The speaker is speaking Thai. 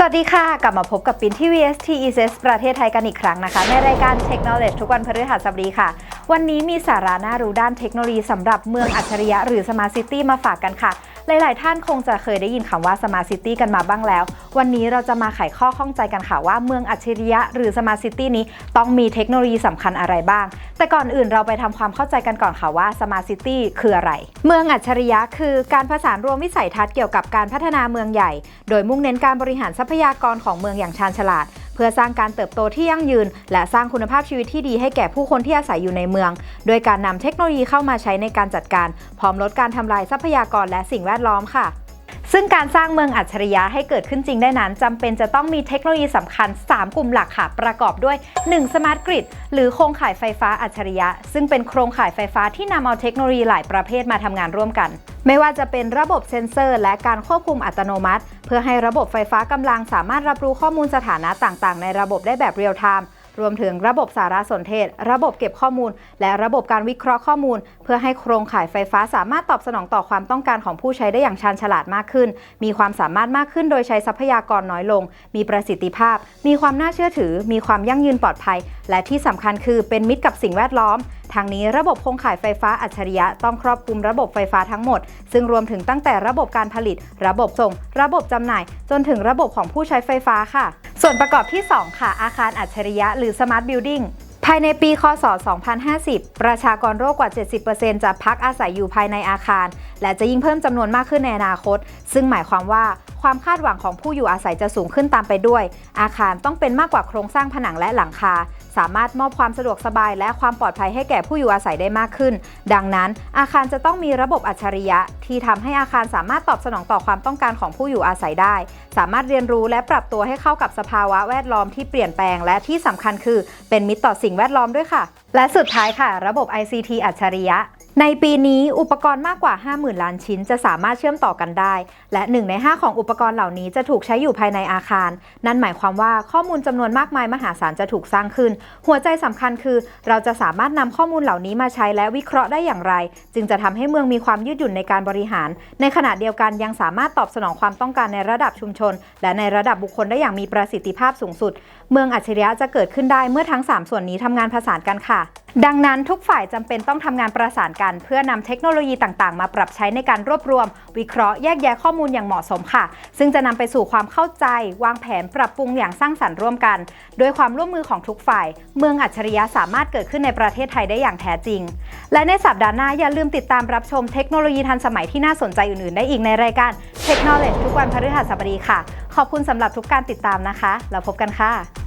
สวัสดีค่ะ กลับมาพบกับปินที่ VST ESS ประเทศไทยกันอีกครั้งนะคะ ในรายการ Technology ทุกวันพฤหัสบดีค่ะ วันนี้มีสาระน่ารู้ด้านเทคโนโลยีสำหรับเมืองอัจฉริยะหรือ Smart City มาฝากกันค่ะ หลาย ๆ ท่านคงจะเคยได้ยินคำว่า Smart City กันมาบ้างแล้ว วันนี้เราจะมาไขข้อข้องใจกันค่ะว่าเมืองอัจฉริยะหรือ Smart City นี้ต้องมีเทคโนโลยีสำคัญอะไรบ้าง แต่ก่อนอื่นเราไปทำความเข้าใจกันก่อนค่ะว่า Smart City คืออะไร เมืองอัจฉริยะคือการผสานรวมวิสัยทัศน์เกี่ยวกับการพัฒนาเมืองใหญ่ โดยมุ่งเน้นการบริหารทรัพยากรของเมืองอย่างชาญฉลาด พื่อสร้างการเติบโตที่ยั่งยืน และสร้างคุณภาพชีวิตที่ดีให้แก่ผู้คนที่อาศัยอยู่ในเมือง โดยการนำเทคโนโลยีเข้ามาใช้ในการจัดการ พร้อมลดการทำลายทรัพยากรและสิ่งแวดล้อมค่ะ ซึ่งการสร้างเมืองอัจฉริยะให้เกิดขึ้นจริงได้นั้นจำเป็นจะต้องมีเทคโนโลยีสำคัญ 3 กลุ่มหลักค่ะ ประกอบด้วย 1. Smart Grid หรือโครงข่ายไฟฟ้าอัจฉริยะ ซึ่งเป็นโครงข่ายไฟฟ้าที่นำเอาเทคโนโลยีหลายประเภทมาทำงานร่วมกัน ไม่ว่าจะเป็นระบบเซ็นเซอร์ และการควบคุมอัตโนมัติ เพื่อให้ระบบไฟฟ้ากำลังสามารถรับรู้ข้อมูลสถานะต่างๆ ในระบบได้แบบเรียลไทม์ รวมถึงระบบสารสนเทศ ระบบเก็บข้อมูล และระบบการวิเคราะห์ข้อมูล เพื่อให้โครงข่ายไฟฟ้าสามารถตอบสนองต่อความต้องการของผู้ใช้ได้อย่างชาญฉลาดมากขึ้น มีความสามารถมากขึ้นโดยใช้ทรัพยากรน้อยลง มีประสิทธิภาพ มีความน่าเชื่อถือ มีความยั่งยืนปลอดภัย และที่สำคัญคือเป็นมิตรกับสิ่งแวดล้อมทางนี้ระบบโครงข่ายไฟฟ้าอัจฉริยะต้องครอบคลุมระบบไฟฟ้าทั้งหมด ซึ่งรวมถึงตั้งแต่ระบบการผลิต ระบบส่ง ระบบจำหน่าย จนถึงระบบของผู้ใช้ไฟฟ้าค่ะ ส่วนประกอบที่ 2 ค่ะ อาคารอัจฉริยะหรือ Smart Building ภายในปี คศ 2050 ประชากรโลกกว่า 70%จะพักอาศัยอยู่ภายในอาคาร และจะยิ่งเพิ่มจำนวนมากขึ้นในอนาคต ซึ่งหมายความว่าความคาดหวังของผู้อยู่อาศัยจะสูงขึ้นตามไปด้วย อาคารต้องเป็นมากกว่าโครงสร้างผนังและหลังคา สามารถมอบความสะดวกสบายและความปลอดภัยให้แก่ผู้อยู่อาศัยได้มากขึ้น ดังนั้นอาคารจะต้องมีระบบอัจฉริยะ ที่ทำให้อาคารสามารถตอบสนองต่อความต้องการของผู้อยู่อาศัยได้ สามารถเรียนรู้และปรับตัวให้เข้ากับสภาวะแวดล้อมที่เปลี่ยนแปลง และที่สำคัญคือเป็นมิตรต่อสิ่งแวดล้อมด้วยค่ะและสุดท้ายค่ะ ระบบ ICT อัจฉริยะ ในปีนี้อุปกรณ์มากกว่า 50,000 ล้านชิ้นจะสามารถเชื่อมต่อกันได้ และ 1 ใน 5 ของอุปกรณ์เหล่านี้จะถูกใช้อยู่ภายในอาคาร นั่นหมายความว่าข้อมูลจำนวนมากมายมหาศาลจะถูกสร้างขึ้น หัวใจสำคัญคือ เราจะสามารถนำข้อมูลเหล่านี้มาใช้และวิเคราะห์ได้อย่างไร จึงจะทำให้เมืองมีความยืดหยุ่นในการบริหาร ในขณะเดียวกันยังสามารถตอบสนองความต้องการในระดับชุมชน และในระดับบุคคลได้อย่างมีประสิทธิภาพสูงสุด เมืองอัจฉริยะจะเกิดขึ้นได้เมื่อทั้ง 3 ส่วนนี้ทำงานผสานกันค่ะดังนั้นทุกฝ่ายจำเป็นต้องทำงานประสานกัน เพื่อนำเทคโนโลยีต่างๆ มาปรับใช้ในการรวบรวม วิเคราะห์แยกแยะข้อมูลอย่างเหมาะสมค่ะ ซึ่งจะนำไปสู่ความเข้าใจ วางแผนปรับปรุงอย่างสร้างสรรค์ร่วมกัน โดยความร่วมมือของทุกฝ่าย เมืองอัจฉริยะสามารถเกิดขึ้นในประเทศไทยได้อย่างแท้จริง และในสัปดาห์หน้าอย่าลืมติดตามรับชมเทคโนโลยีทันสมัยที่น่าสนใจอื่นๆ ได้อีกในรายการ Technology ทุกวันพฤหัสบดีค่ะ ขอบคุณสำหรับทุกการติดตามนะคะแล้วพบกันค่ะ